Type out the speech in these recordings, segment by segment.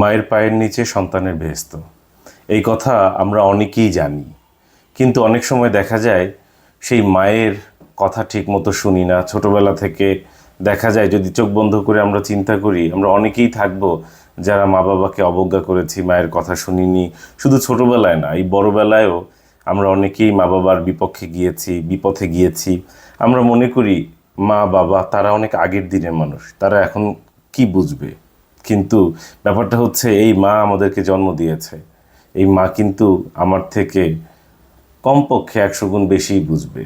মায়ের পায়ের নিচে সন্তানের বেহেস্ত এই কথা আমরা অনেকেই জানি। কিন্তু অনেক সময় দেখা যায় সেই মায়ের কথা ঠিক মতো শুনি না। ছোটবেলা থেকে দেখা যায় যদি চোখ বন্ধ করে আমরা চিন্তা করি, আমরা অনেকেই থাকব যারা মা বাবাকে অবজ্ঞা করেছি, মায়ের কথা শুনিনি। শুধু ছোটবেলায় না, এই বড়বেলায়ও আমরা অনেকেই মা বাবার বিপক্ষে গিয়েছি, বিপথে গিয়েছি। আমরা মনে করি, মা, বাবা, তারা অনেক আগের দিনের মানুষ। তারা এখন কি বুঝবে? কিন্তু ব্যাপারটা হচ্ছে এই মা আমাদেরকে জন্ম দিয়েছে। এই মা কিন্তু আমার থেকে কমপক্ষে একশো গুণ বেশিই বুঝবে।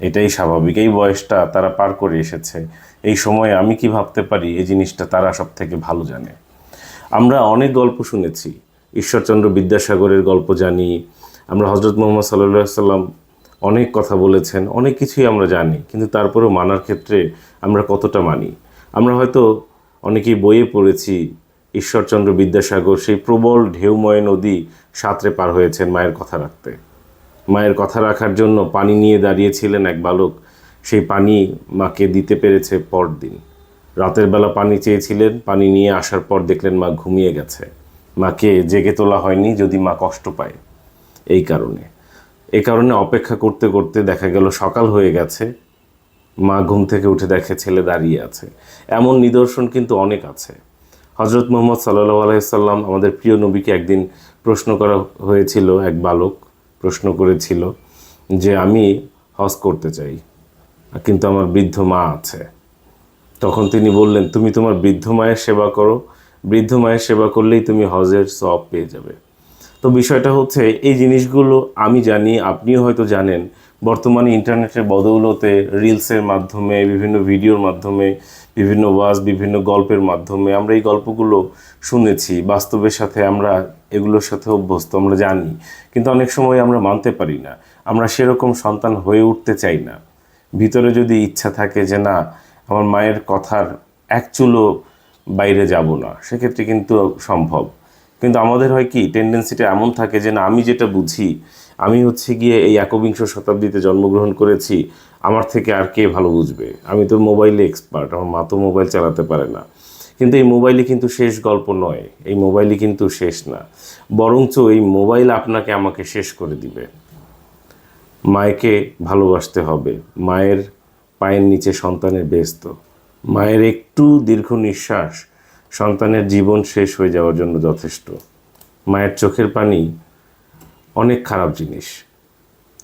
এটাই স্বাভাবিক। এই বয়সটা তারা পার করে এসেছে। এই সময়ে আমি কি ভাবতে পারি? এই জিনিসটা তারা সব থেকে ভালো জানে। আমরা অনেক গল্প শুনেছি। ঈশ্বরচন্দ্র বিদ্যাসাগরের গল্প জানি। আমরা হজরত মোহাম্মদ সাল্লাহ সাল্লাম অনেক কথা বলেছেন। অনেক কিছুই আমরা জানি। কিন্তু তারপরেও মানার ক্ষেত্রে আমরা কতটা মানি? আমরা হয়তো অনেকেই বইয়ে পড়েছি, ঈশ্বরচন্দ্র বিদ্যাসাগর সেই প্রবল ঢেউময় নদী সাঁতরে পার হয়েছেন মায়ের কথা রাখতে। মায়ের কথা রাখার জন্য পানি নিয়ে দাঁড়িয়েছিলেন এক বালক, সেই পানি মাকে দিতে পেরেছে পরদিন। রাতের বেলা পানি চেয়েছিলেন, পানি নিয়ে আসার পর দেখলেন মা ঘুমিয়ে গেছে। মাকে জেগে তোলা হয়নি যদি মা কষ্ট পায়। এই কারণে। এই কারণে অপেক্ষা করতে করতে দেখা গেল সকাল হয়ে গেছে মা ঘুম থেকে উঠে দেখে ছেলে দাঁড়িয়ে আছে। এমন নিদর্শন কিন্তু অনেক আছে। হজরত মোহাম্মদ সাল্লাহ আলাইসাল্লাম আমাদের প্রিয় নবীকে একদিন প্রশ্ন করা হয়েছিল, এক বালক প্রশ্ন করেছিল যে, আমি হজ করতে চাই, কিন্তু আমার বৃদ্ধ মা আছে। তখন তিনি বললেন, তুমি তোমার বৃদ্ধ মায়ের সেবা করো। বৃদ্ধ মায়ের সেবা করলেই তুমি হজের সব পেয়ে যাবে। তো বিষয়টা হচ্ছে, এই জিনিসগুলো আমি জানি, আপনিও হয়তো জানেন বর্তমানে ইন্টারনেটের বদৌলতে রিলসের মাধ্যমে, বিভিন্ন ভিডিওর মাধ্যমে, বিভিন্ন ওয়াজ বিভিন্ন গল্পের মাধ্যমে আমরা এই গল্পগুলো শুনেছি। বাস্তবের সাথে আমরা এগুলোর সাথে অভ্যস্ত, আমরা জানি। কিন্তু অনেক সময় আমরা মানতে পারি না। আমরা সেরকম সন্তান হয়ে উঠতে চাই না। ভিতরে যদি ইচ্ছা থাকে যে, না, আমার মায়ের কথার এক চুলো বাইরে যাব না, সেক্ষেত্রে কিন্তু সম্ভব। কিন্তু আমাদের হয় কি টেন্ডেন্সিটা এমন থাকে যে না, আমি যেটা বুঝি, আমি হচ্ছে গিয়ে এই একবিংশ শতাব্দীতে জন্মগ্রহণ করেছি, আমার থেকে আর কে ভালো বুঝবে? আমি তো মোবাইলে এক্সপার্ট আমার মা তো মোবাইল চালাতে পারে না। কিন্তু এই মোবাইলে কিন্তু শেষ গল্প নয়, এই মোবাইলে কিন্তু শেষ না। বরঞ্চ এই মোবাইল আপনাকে আমাকে শেষ করে দিবে। মায়েকে ভালোবাসতে হবে, মায়ের পায়ের নিচে সন্তানের ব্যস্ত, মায়ের একটু দীর্ঘ নিঃশ্বাস সন্তানের জীবন শেষ হয়ে যাওয়ার জন্য যথেষ্ট। মায়ের চোখের পানি অনেক খারাপ জিনিস।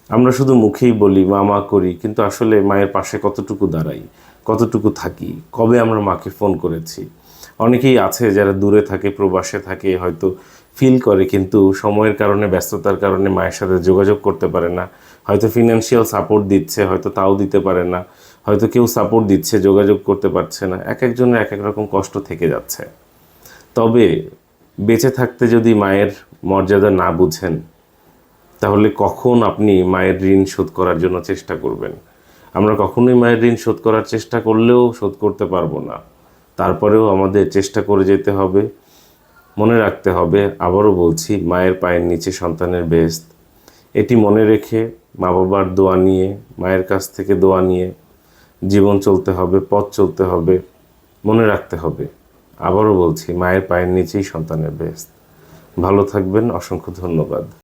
আমরা শুধু মুখেই বলি, মা মা করি, কিন্তু আসলে মায়ের পাশে কতটুকু দাঁড়াই, কতটুকু থাকি, কবে আমরা মাকে ফোন করেছি? অনেকেই আছে যারা দূরে থাকে, প্রবাসে থাকে, হয়তো ফিল করে, কিন্তু সময়ের কারণে, ব্যস্ততার কারণে মায়ের সাথে যোগাযোগ করতে পারে না। হয়তো ফিনান্সিয়াল সাপোর্ট দিচ্ছে, হয়তো তাও দিতে পারে না, হয়তো কেউ সাপোর্ট দিচ্ছে, যোগাযোগ করতে পারছে না, এক একজনের এক এক রকম কষ্ট থেকে যাচ্ছে। তবে বেঁচে থাকতে যদি মায়ের মর্যাদা না বুঝেন, তাহলে কখন আপনি মায়ের ঋণ শোধ করার জন্য চেষ্টা করবেন? আমরা কখনোই মায়ের ঋণ শোধ করার চেষ্টা করলেও শোধ করতে পারব না। তারপরেও আমাদের চেষ্টা করে যেতে হবে, মনে রাখতে হবে, আবারও বলছি, মায়ের পায়ের নিচে সন্তানের বেস্ত এটি মনে রেখে মা বাবার দোয়া নিয়ে, মায়ের কাছ থেকে দোয়া নিয়ে জীবন চলতে হবে, পথ চলতে হবে, মনে রাখতে হবে। আবারও বলছি, মায়ের পায়ের নিচেই সন্তানের ব্যস্ত। ভালো থাকবেন, অসংখ্য ধন্যবাদ।